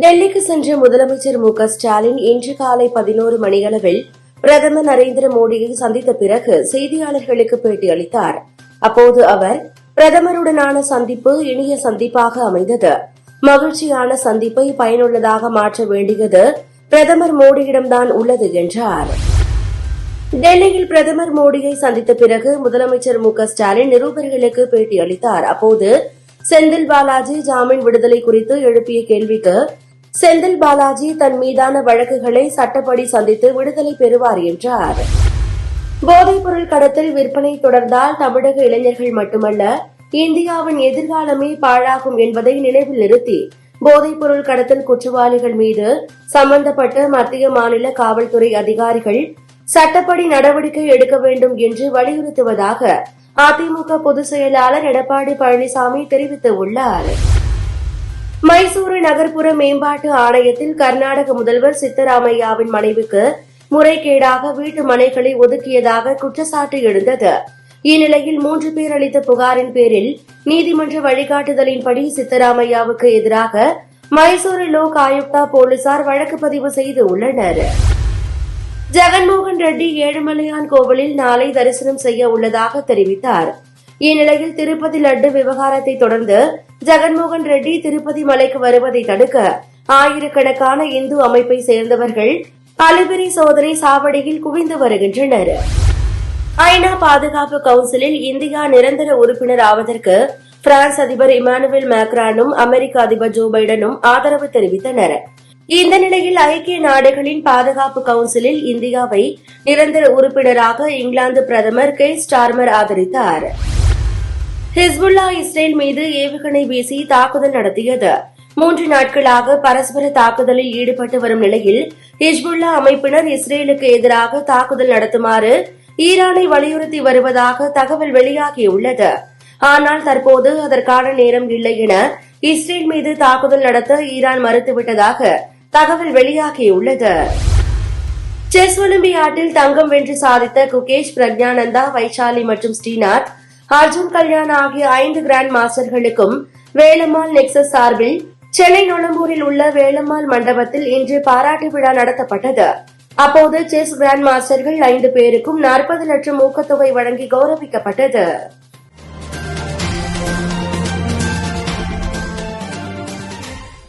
டெல்லிக்கு சென்ற முதலமைச்சர் மு க ஸ்டாலின் இன்று காலை பதினோரு மணியளவில் பிரதமர் நரேந்திர மோடியை சந்தித்த பிறகு செய்தியாளர்களுக்கு பேட்டியளித்தார் அப்போது அவர் பிரதமருடனான சந்திப்பு இனிய சந்திப்பாக அமைந்தது. மகிழ்ச்சியான சந்திப்பை பயனுள்ளதாக மாற்ற வேண்டியது பிரதமர் மோடியிடம்தான் உள்ளது என்றார். டெல்லியில் பிரதமர் மோடியை சந்தித்த பிறகு முதலமைச்சர் மு க ஸ்டாலின் நிருபர்களுக்கு பேட்டியளித்தார் அப்போது செந்தில் பாலாஜி ஜாமீன் விடுதலை குறித்து எழுப்பிய கேள்விக்கு செந்தில் பாலாஜி தன் மீதான வழக்குகளை சட்டப்படி சந்தித்து விடுதலை பெறுவார் என்றார். போதைப்பொருள் கடத்தல் விற்பனை தொடர்ந்தால் தமிழக இளைஞர்கள் மட்டுமல்ல இந்தியாவின் எதிர்காலமே பாழாகும் என்பதை நினைவில் நிறுத்தி போதைப்பொருள் கடத்தல் குற்றவாளிகள் மீது சம்பந்தப்பட்ட மத்திய மாநில காவல்துறை அதிகாரிகள் சட்டப்படி நடவடிக்கை எடுக்க வேண்டும் என்று வலியுறுத்துவதாக அதிமுக பொதுச் செயலாளர் எடப்பாடி பழனிசாமி தெரிவித்துள்ளாா் மைசூரு நகர்ப்புற மேம்பாட்டு ஆணையத்தில் கர்நாடக முதல்வர் சித்தராமையாவின் மனைவிக்கு முறைகேடாக வீட்டு மனைகளை ஒதுக்கியதாக குற்றச்சாட்டு எழுந்தது. இந்நிலையில் மூன்று பேர் அளித்த புகாரின் பேரில் நீதிமன்ற வழிகாட்டுதலின்படி சித்தராமையாவுக்கு எதிராக மைசூரு லோக் ஆயுக்தா போலீசார் வழக்கு பதிவு செய்து உள்ளனர். ஜெகன்மோகன் ரெட்டி ஏழுமலையான் கோவிலில் நாளை தரிசனம் செய்ய உள்ளதாக தெரிவித்தார். இந்நிலையில் திருப்பதி லட்டு விவகாரத்தை தொடர்ந்து ஜெகன்மோகன் ரெட்டி திருப்பதி மலைக்கு வருவதை தடுக்க ஆயிரக்கணக்கான இந்து அமைப்பை சேர்ந்தவர்கள் அலிபிரி சோதனை சாவடியில் குவிந்து வருகின்றனர். ஐநா பாதுகாப்பு கவுன்சிலில் இந்தியா நிரந்தர உறுப்பினர் ஆவதற்கு பிரான்ஸ் அதிபர் இமானுவேல் மேக்ரானும் அமெரிக்க அதிபர் ஜோ பைடனும் ஆதரவு தெரிவித்தனர். இந்த நிலையில் ஐக்கிய நாடுகளின் பாதுகாப்பு கவுன்சிலில் இந்தியாவை நிரந்தர உறுப்பினராக இங்கிலாந்து பிரதமர் கே ஸ்டார்மர் ஆதரித்தார். ஹிஸ்புல்லா இஸ்ரேல் மீது ஏவுகணை வீசி தாக்குதல் நடத்தியது. மூன்று நாட்களாக பரஸ்பர தாக்குதலில் ஈடுபட்டு வரும் நிலையில் ஹிஸ்புல்லா அமைப்பினர் இஸ்ரேலுக்கு எதிராக தாக்குதல் நடத்துமாறு ஈரானை வலியுறுத்தி வருவதாக தகவல் வெளியாகியுள்ளது. ஆனால் தற்போது அதற்கான நேரம் இல்லை என இஸ்ரேல் மீது தாக்குதல் நடத்த ஈரான் மறுத்துவிட்டதாக தகவல் வெளியாகியுள்ளது. செஸ் ஒலிம்பியாட்டில் தங்கம் வென்று சாதித்த குகேஷ் பிரக்ஞானந்தா வைஷாலி மற்றும் ஸ்ரீநாத் அர்ஜுன் கல்யாண் ஆகிய ஐந்து கிராண்ட் மாஸ்டர்களுக்கும் வேலம்மாள் நெக்சஸ் சார்பில் சென்னை நுழம்பூரில் உள்ள வேலம்மாள் மண்டபத்தில் இன்று பாராட்டு விழா நடத்தப்பட்டது. அப்போது செஸ் கிராண்ட் மாஸ்டர்கள் ஐந்து பேருக்கும் நாற்பது லட்சம் ஊக்கத்தொகை வழங்கி கௌரவிக்கப்பட்டது.